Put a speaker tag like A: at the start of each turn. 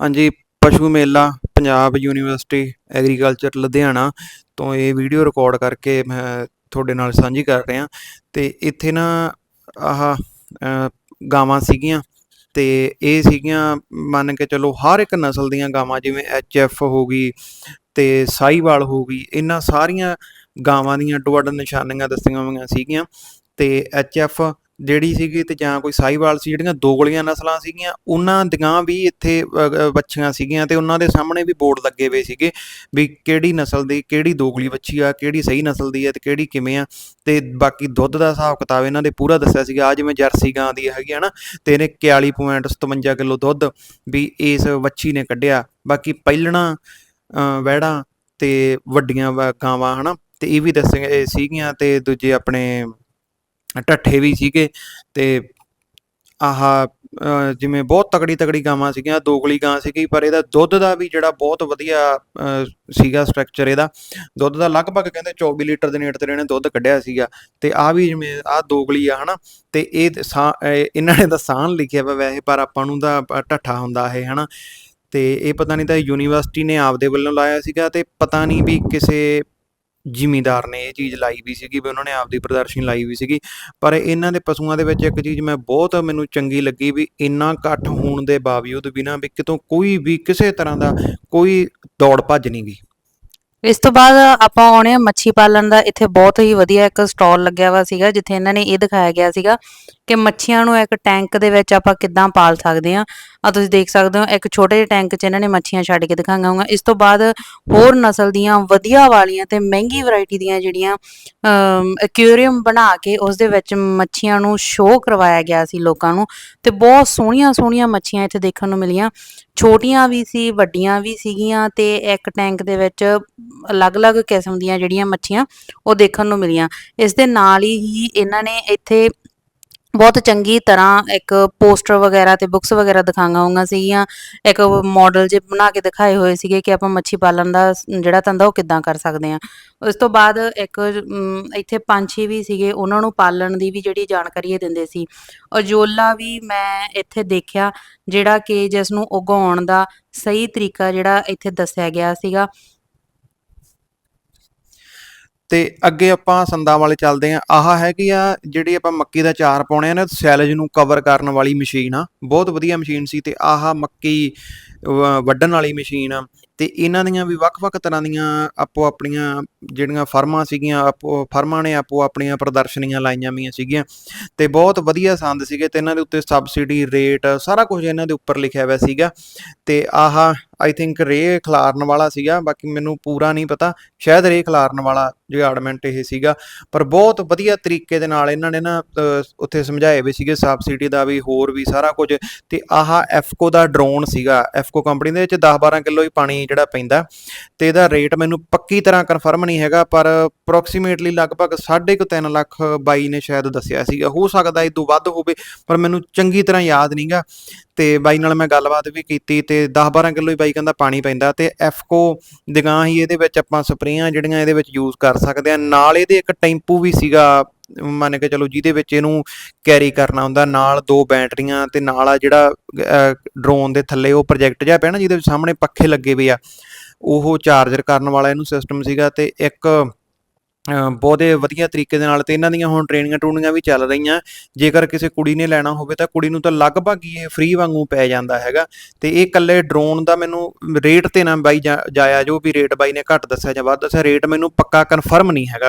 A: ਹਾਂਜੀ, ਪਸ਼ੂ ਮੇਲਾ, ਪੰਜਾਬ ਯੂਨੀਵਰਸਿਟੀ, ਐਗਰੀਕਲਚਰ ਲੁਧਿਆਣਾ ਤੋਂ ਇਹ ਵੀਡੀਓ ਰਿਕਾਰਡ ਕਰਕੇ ਮੈਂ ਤੁਹਾਡੇ ਨਾਲ ਸਾਂਝੀ ਕਰ ਰਿਹਾ। ਤੇ ਇੱਥੇ ਨਾ ਆਹ ਗਾਵਾਂ ਸੀਗੀਆਂ ਤੇ ਇਹ ਸੀਗੀਆਂ ਮੰਨ ਕੇ ਚਲੋ ਹਰ ਇੱਕ ਨਸਲ ਦੀਆਂ ਗਾਵਾਂ, ਜਿਵੇਂ ਐਚ ਐਫ ਹੋ ਗਈ ਤੇ ਸਾਈਵਾਲ ਹੋ ਗਈ, ਇਹਨਾਂ ਸਾਰੀਆਂ ਗਾਵਾਂ ਦੀਆਂ ਅੱਡੋ ਅੱਡ ਨਿਸ਼ਾਨੀਆਂ ਦੱਸੀਆਂ ਹੋਈਆਂ ਸੀਗੀਆਂ ਤੇ ਐਚ ਐਫ ਜਿਹੜੀ ਸੀਗੀ ਤੇ ਜਾਂ ਕੋਈ ਸਾਈਵਾਲ ਸੀ ਜਿਹੜੀਆਂ ਦੋਗਲੀਆਂ ਨਸਲਾਂ ਸੀਗੀਆਂ ਉਹਨਾਂ ਦੀਆਂ ਵੀ ਇੱਥੇ ਅ, ਵੱਛੀਆਂ ਸੀਗੀਆਂ ਤੇ ਉਹਨਾਂ ਦੇ ਸਾਹਮਣੇ ਵੀ ਬੋਰਡ ਲੱਗੇ ਹੋਏ ਸੀਗੇ ਵੀ ਕਿਹੜੀ ਨਸਲ ਦੀ ਕਿਹੜੀ ਦੋਗਲੀ ਵੱਛੀ ਆ ਕਿਹੜੀ ਸਹੀ ਨਸਲ ਦੀ ਆ ਤੇ ਕਿਹੜੀ ਕਿਵੇਂ ਆ। ਤੇ ਬਾਕੀ ਦੁੱਧ ਦਾ ਹਿਸਾਬ ਕਿਤਾਬ ਇਹਨਾਂ ਦੇ ਪੂਰਾ ਦੱਸਿਆ ਸੀਗਾ ਆ ਜਿਵੇਂ ਜਰਸੀ ਗਾਂ ਦੀ ਹੈਗੀ ਆ ਨਾ ਤੇ ਇਹਨੇ 41.57 ਕਿਲੋ ਦੁੱਧ ਵੀ ਇਸ ਵੱਛੀ ਨੇ ਕੱਢਿਆ। ਬਾਕੀ ਪਹਿਲਣਾ ਵਹਿੜਾਂ ਤੇ ਵੱਡੀਆਂ ਵਾ- ਗਾਵਾਂ ਹਨਾ ਤੇ ਇਹ ਵੀ ਦੱਸੇ ਸੀਗੀਆਂ ਤੇ ਦੂਜੇ ਆਪਣੇ ਢੱਠੇ ਵੀ ਸੀਗੇ ਤੇ ਆਹ ਜਿਵੇਂ ਬਹੁਤ ਤਕੜੀ ਤਕੜੀ ਗਾਵਾਂ ਸੀਗੀਆਂ, ਦੋਗਲੀ ਗਾਂ ਸੀਗੀ, ਪਰ ਇਹਦਾ ਦੁੱਧ ਦਾ ਵੀ ਜਿਹੜਾ ਬਹੁਤ ਵਧੀਆ ਸੀਗਾ ਸਟਰਕਚਰ ਇਹਦਾ। ਦੁੱਧ ਦਾ ਲਗਭਗ ਕਹਿੰਦੇ 24 ਲੀਟਰ ਦੇ ਨੇੜੇ ਤੇ ਇਹਨੇ ਦੁੱਧ ਕੱਢਿਆ ਸੀਗਾ। ਤੇ ਆ ਵੀ ਜਿਵੇਂ ਆ ਦੋਗਲੀ ਆ, ਹਨਾ? ਤੇ ਇਹ ਤੇ ਇਹ- ਇਹਨਾਂ ਨੇ ਤਾਂ ਸਾਨ ਲਿਖਿਆ ਵਾ ਵੈਸੇ, ਪਰ ਆਪਾਂ ਨੂੰ ਤਾਂ ਢੱਠਾ ਹੁੰਦਾ ਇਹ, ਹਨਾ? ਤੇ ਇਹ ਪਤਾ ਨਹੀਂ ਤਾਂ ਯੂਨੀਵਰਸਿਟੀ ਨੇ ਆਪਦੇ ਵੱਲੋਂ ਲਾਇਆ ਸੀਗਾ ਤੇ ਪਤਾ ਨਹੀਂ ਵੀ ਕਿਸੇ ਜ਼ਿਮੀਂਦਾਰ ਨੇ ਇਹ ਚੀਜ਼ ਲਾਈ ਵੀ ਸੀਗੀ ਵੀ ਉਹਨਾਂ ਨੇ ਆਪਦੀ ਪ੍ਰਦਰਸ਼ਨੀ ਲਾਈ ਵੀ ਸੀਗੀ। ਪਰ ਇਹਨਾਂ ਦੇ ਪਸ਼ੂਆਂ ਦੇ ਵਿੱਚ ਇੱਕ ਚੀਜ਼ ਮੈਂ ਬਹੁਤ ਮੈਨੂੰ ਚੰਗੀ ਲੱਗੀ ਵੀ ਇੰਨਾ ਇਕੱਠ ਹੋਣ ਦੇ ਬਾਵਜੂਦ ਵੀ ਨਾ ਵੀ ਕਿਤੋਂ ਕੋਈ ਵੀ ਕਿਸੇ ਤਰ੍ਹਾਂ ਦਾ ਕੋਈ ਦੌੜ ਭੱਜ ਨਹੀਂ ਗਈ।
B: ਇਸ ਤੋਂ ਬਾਅਦ ਆਪਾਂ ਆਉਣੇ ਆ ਮੱਛੀ ਪਾਲਣ ਦਾ। ਇੱਥੇ ਬਹੁਤ ਹੀ ਵਧੀਆ ਇੱਕ ਸਟਾਲ ਲੱਗਿਆ ਵਾ ਸੀਗਾ, ਜਿੱਥੇ ਇਹਨਾਂ ਨੇ ਇਹ ਦਿਖਾਇਆ ਗਿਆ ਸੀਗਾ ਕਿ ਮੱਛੀਆਂ ਨੂੰ ਇੱਕ ਟੈਂਕ ਦੇ ਵਿੱਚ ਆਪਾਂ ਕਿੱਦਾਂ ਪਾਲ ਸਕਦੇ ਆ ਆ ਤੁਸੀਂ ਦੇਖ ਸਕਦੇ ਹੋ, ਇੱਕ ਛੋਟੇ ਜਿਹੇ ਟੈਂਕ 'ਚ ਇਹਨਾਂ ਨੇ ਮੱਛੀਆਂ ਛੱਡ ਕੇ ਦਿਖਾਈਆਂ ਹੋਈਆਂ। ਇਸ ਤੋਂ ਬਾਅਦ ਹੋਰ ਨਸਲ ਦੀਆਂ ਵਧੀਆ ਵਾਲੀਆਂ ਤੇ ਮਹਿੰਗੀ ਵੈਰਾਈਟੀ ਦੀਆਂ ਜਿਹੜੀਆਂ ਐਕੁਆਰੀਅਮ ਬਣਾ ਕੇ ਉਸ ਦੇ ਵਿੱਚ ਮੱਛੀਆਂ ਨੂੰ ਸ਼ੋਅ ਕਰਵਾਇਆ ਗਿਆ ਸੀ ਲੋਕਾਂ ਨੂੰ ਤੇ ਬਹੁਤ ਸੋਹਣੀਆਂ ਸੋਹਣੀਆਂ ਮੱਛੀਆਂ ਇੱਥੇ ਦੇਖਣ ਨੂੰ ਮਿਲੀਆਂ। ਛੋਟੀਆਂ ਵੀ ਸੀ, ਵੱਡੀਆਂ ਵੀ ਸੀਗੀਆਂ ਤੇ ਇੱਕ ਟੈਂਕ ਦੇ ਵਿੱਚ ਅਲੱਗ-ਅਲੱਗ ਕਿਸਮ ਦੀਆਂ ਜਿਹੜੀਆਂ ਮੱਛੀਆਂ ਉਹ ਦੇਖਣ ਨੂੰ ਮਿਲੀਆਂ। ਇਸ ਦੇ ਨਾਲ ਹੀ ਇਹਨਾਂ ਨੇ ਇੱਥੇ ਬਹੁਤ ਚੰਗੀ ਤਰ੍ਹਾਂ ਇੱਕ ਪੋਸਟਰ ਵਗੈਰਾ ਤੇ ਬੁੱਕਸ ਵਗੈਰਾ ਦਿਖਾਈਆਂ ਹੋਈਆਂ ਸੀਗੀਆਂ। ਇੱਕ ਮਾਡਲ ਜੇ ਬਣਾ ਕੇ ਦਿਖਾਏ ਹੋਏ ਸੀਗੇ ਕਿ ਆਪਾਂ ਮੱਛੀ ਪਾਲਣ ਦਾ ਜਿਹੜਾ ਧੰਦਾ ਉਹ ਕਿੱਦਾਂ ਕਰ ਸਕਦੇ ਆ ਉਸ ਤੋਂ ਬਾਅਦ ਇੱਕ ਇੱਥੇ ਪੰਛੀ ਵੀ ਸੀਗੇ, ਉਹਨਾਂ ਨੂੰ ਪਾਲਣ ਦੀ ਵੀ ਜਿਹੜੀ ਜਾਣਕਾਰੀ ਇਹ ਦਿੰਦੇ ਸੀ। ਅਜੋਲਾ ਵੀ ਮੈਂ ਇੱਥੇ ਦੇਖਿਆ, ਜਿਹੜਾ ਕਿ ਜਿਸ ਨੂੰ ਉਗਾਉਣ ਦਾ ਸਹੀ ਤਰੀਕਾ ਜਿਹੜਾ ਇੱਥੇ ਦੱਸਿਆ ਗਿਆ ਸੀਗਾ।
A: ਤੇ ਅੱਗੇ ਆਪਾਂ ਸੰਦਾਂ ਵਾਲੇ ਚੱਲਦੇ ਆਂ ਆਹ ਹੈਗੀ ਆ ਜਿਹੜੀ ਆਪਾਂ ਮੱਕੀ ਦਾ ਚਾਰ ਪਾਉਣੇ ਆ ਨਾ, ਸੈਲਜ ਨੂੰ ਕਵਰ ਕਰਨ ਵਾਲੀ ਮਸ਼ੀਨ ਆ। ਬਹੁਤ ਵਧੀਆ ਮਸ਼ੀਨ ਸੀ ਤੇ ਆਹ ਮੱਕੀ ਵ- ਵੱਢਣ ਵਾਲੀ ਮਸ਼ੀਨ ਆ। ਤੇ ਇਹਨਾਂ ਦੀਆਂ ਵੀ ਵੱਖ-ਵੱਖ ਤਰ੍ਹਾਂ ਦੀਆਂ ਆਪੋ ਆਪਣੀਆਂ ਜਿਹੜੀਆਂ ਫਰਮਾਂ ਸੀਗੀਆਂ, ਆਪੋ ਫਰਮਾਂ ਨੇ ਆਪੋ ਆਪਣੀਆਂ ਪ੍ਰਦਰਸ਼ਨੀਆਂ ਲਾਈਆਂ ਵੀਆਂ ਸੀਗੀਆਂ। ਤੇ ਬਹੁਤ ਵਧੀਆ ਸੰਦ ਸੀਗੇ ਤੇ ਇਹਨਾਂ ਦੇ ਉੱਤੇ ਸਬਸਿਡੀ ਰੇਟ ਸਾਰਾ ਕੁਝ ਇਹਨਾਂ ਦੇ ਉੱਪਰ ਲਿਖਿਆ ਹੋਇਆ ਸੀਗਾ। ਤੇ ਆਹ ਆਈ ਥਿੰਕ ਰੇ ਖਿਲਾਰਨ ਵਾਲਾ ਸੀਗਾ, ਬਾਕੀ ਮੈਨੂੰ ਪੂਰਾ ਨਹੀਂ ਪਤਾ। ਸ਼ਾਇਦ ਰੇ ਖਿਲਾਰਨ ਵਾਲਾ ਜੁਗਾੜਮੈਂਟ ਇਹ ਸੀਗਾ, ਪਰ ਬਹੁਤ ਵਧੀਆ ਤਰੀਕੇ ਦੇ ਨਾਲ ਇਹਨਾਂ ਨੇ ਨਾ ਉੱਥੇ ਸਮਝਾਏ ਵੀ ਸੀਗੇ ਸਬਸਿਡੀ ਦਾ ਵੀ, ਹੋਰ ਵੀ ਸਾਰਾ ਕੁਝ। ਤੇ ਆਹ ਐਫਕੋ ਦਾ ਡਰੋਨ ਸੀਗਾ ਐਫਕੋ ਕੰਪਨੀ ਦੇ ਵਿੱਚ 10-12 ਕਿਲੋ ਹੀ ਪਾਣੀ ਜਿਹੜਾ ਪੈਂਦਾ। ਤੇ ਇਹਦਾ ਰੇਟ ਮੈਨੂੰ ਪੱਕੀ ਤਰ੍ਹਾਂ ਕਨਫਰਮ ਨਹੀਂ ਹੈਗਾ, ਪਰ ਅਪਰੋਕਸੀਮੇਟਲੀ ਲਗਭਗ 3.5 ਲੱਖ ਬਾਈ ਨੇ ਸ਼ਾਇਦ ਦੱਸਿਆ ਸੀਗਾ। ਹੋ ਸਕਦਾ ਇਹ ਤੋਂ ਵੱਧ ਹੋਵੇ, ਪਰ ਮੈਨੂੰ ਚੰਗੀ ਤਰ੍ਹਾਂ ਯਾਦ ਨਹੀਂਗਾ ਤੇ ਬਾਈ ਨਾਲ ਮੈਂ ਗੱਲਬਾਤ ਵੀ ਕੀਤੀ ਤੇ 10-12 ਕਿਲੋ ਹੀ ਬਾਈ ਕਹਿੰਦਾ ਪਾਣੀ ਪੈਂਦਾ ਤੇ ਐਫਕੋ ਦਿਗਾਂ ਹੀ ਇਹਦੇ ਵਿੱਚ ਆਪਾਂ ਸਪਰੇਆਂ ਜਿਹੜੀਆਂ ਇਹਦੇ ਵਿੱਚ ਯੂਜ਼ ਕਰ ਸਕਦੇ ਆ ਨਾਲ ਇਹਦੇ ਇੱਕ ਟੈਂਪੂ ਵੀ ਸੀਗਾ, ਮੰਨ ਕੇ ਚਲੋ ਜਿਹਦੇ ਵਿੱਚ ਇਹਨੂੰ ਕੈਰੀ ਕਰਨਾ ਹੁੰਦਾ। ਨਾਲ ਦੋ ਬੈਟਰੀਆਂ ਤੇ ਨਾਲ ਆ ਜਿਹੜਾ ਡਰੋਨ ਦੇ ਥੱਲੇ ਉਹ ਪ੍ਰੋਜੈਕਟ ਜਿਹਾ ਪਿਆ ਨਾ ਜਿਹਦੇ ਸਾਹਮਣੇ ਪੱਖੇ ਲੱਗੇ ਹੋਏ ਆ। ਉਹ ਚਾਰਜਰ ਕਰਨ ਵਾਲਾ ਇਹਨੂੰ ਸਿਸਟਮ ਸੀਗਾ ਤੇ ਇੱਕ ਬਹੁਤੇ ਵਧੀਆ ਤਰੀਕੇ ਦੇ ਨਾਲ ਤੇ ਇਹਨਾਂ ਦੀਆਂ ਹੁਣ ਟ੍ਰੇਨਿੰਗਾਂ ਟੂਨਿੰਗਾਂ ਵੀ ਚੱਲ ਰਹੀਆਂ। ਜੇਕਰ ਕਿਸੇ ਕੁੜੀ ਨੇ ਲੈਣਾ ਹੋਵੇ ਤਾਂ ਕੁੜੀ ਨੂੰ ਤਾਂ ਲਗਭਗ ਹੀ ਇਹ ਫ੍ਰੀ ਵਾਂਗੂ ਪੈ ਜਾਂਦਾ ਹੈਗਾ। ਤੇ ਇਹ ਇਕੱਲੇ ਡਰੋਨ ਦਾ ਮੈਨੂੰ ਰੇਟ ਤੇ ਨਾ ਬਾਈ ਜਾ- ਜਾਇਆ ਜੋ ਵੀ ਰੇਟ ਬਾਈ ਨੇ ਘੱਟ ਦੱਸਿਆ ਜਾਂ ਵੱਧ ਦੱਸਿਆ ਰੇਟ ਮੈਨੂੰ ਪੱਕਾ ਕਨਫਰਮ ਨਹੀਂ ਹੈਗਾ।